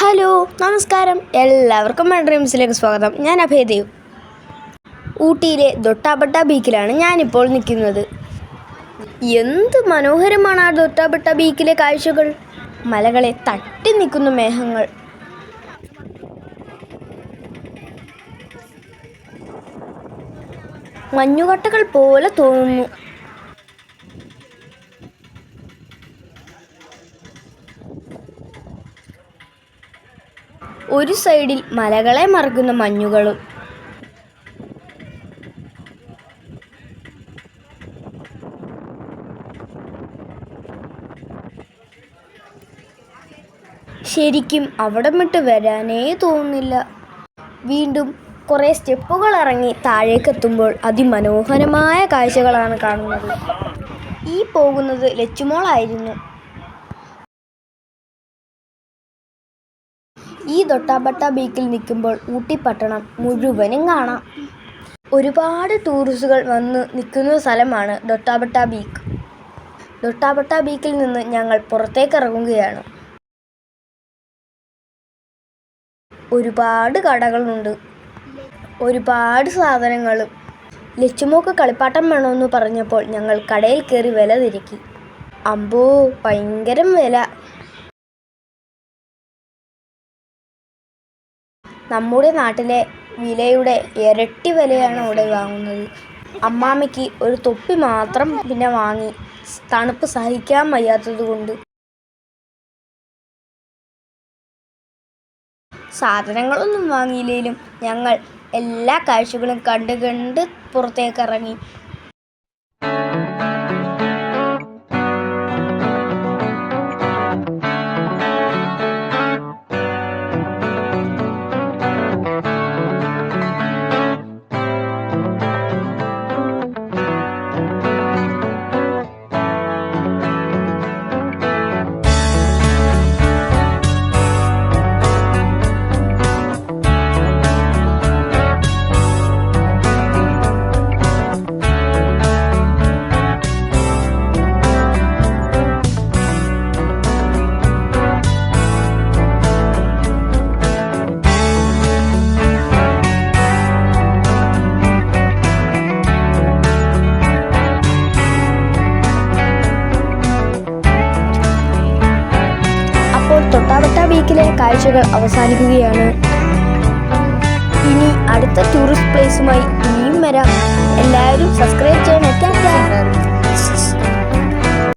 Hello നമസ്കാരം. എല്ലാവർക്കും my ഡ്രീംസിലേക്ക് സ്വാഗതം. ഞാൻ അഭയദേവ് ഊട്ടിയിലെ ദൊട്ടാബട്ട ബീക്കിലാണ് ഞാനിപ്പോൾ നിൽക്കുന്നത്. എന്ത് മനോഹരമാണ് ആ ദൊട്ടാബട്ട ബീക്കിലെ കാഴ്ചകൾ? മലകളെ തട്ടി നിൽക്കുന്ന മേഘങ്ങൾ. മഞ്ഞുകട്ടകൾ പോലെ തോന്നുന്നു. ഒരു സൈഡിൽ മലകളെ മറക്കുന്ന മഞ്ഞുകളും. ശരിക്കും അവിടം വിട്ട് വരാനേ തോന്നുന്നില്ല. വീണ്ടും കുറേ സ്റ്റെപ്പുകൾ ഇറങ്ങി താഴേക്കെത്തുമ്പോൾ അതിമനോഹരമായ കാഴ്ചകളാണ് കാണുന്നത്. ഈ പോകുന്നത് ലച്ചുമോളായിരുന്നു. ഈ തൊട്ടാപട്ട ബീക്കിൽ നിൽക്കുമ്പോൾ ഊട്ടി പട്ടണം മുഴുവനും കാണാം. ഒരുപാട് ടൂറിസ്റ്റുകൾ വന്ന് നിൽക്കുന്ന സ്ഥലമാണ് ദൊട്ടാപട്ട ബീക്ക്. ദൊട്ടാപട്ട ബീക്കിൽ നിന്ന് ഞങ്ങൾ പുറത്തേക്ക് ഇറങ്ങുകയാണ്. ഒരുപാട് കടകളുണ്ട്. ഒരുപാട് സാധനങ്ങളും. ലച്ചുമോക്ക് കളിപ്പാട്ടം വേണമെന്ന് പറഞ്ഞപ്പോൾ ഞങ്ങൾ കടയിൽ കയറി വില തിരക്കി. അമ്പോ ഭയങ്കരം വില. നമ്മുടെ നാട്ടിലെ വിലയുടെ ഇരട്ടി വിലയാണ് അവിടെ വാങ്ങുന്നത്. അമ്മാമ്മയ്ക്ക് ഒരു തൊപ്പി മാത്രം പിന്നെ വാങ്ങി തണുപ്പ് സഹിക്കാൻ വയ്യാത്തത് കൊണ്ട്. സാധനങ്ങളൊന്നും വാങ്ങിയില്ലെങ്കിലും ഞങ്ങൾ എല്ലാ കാഴ്ചകളും കണ്ട് കണ്ട് പുറത്തേക്ക് ഇറങ്ങി. കാഴ്ചകൾ അവസാനിക്കുകയാണ് ഇനി അടുത്ത ടൂറിസ്റ്റ് പ്ലേസുമായി ഇനിയും വരാം എല്ലാവരും സബ്സ്ക്രൈബ് ചെയ്യണം.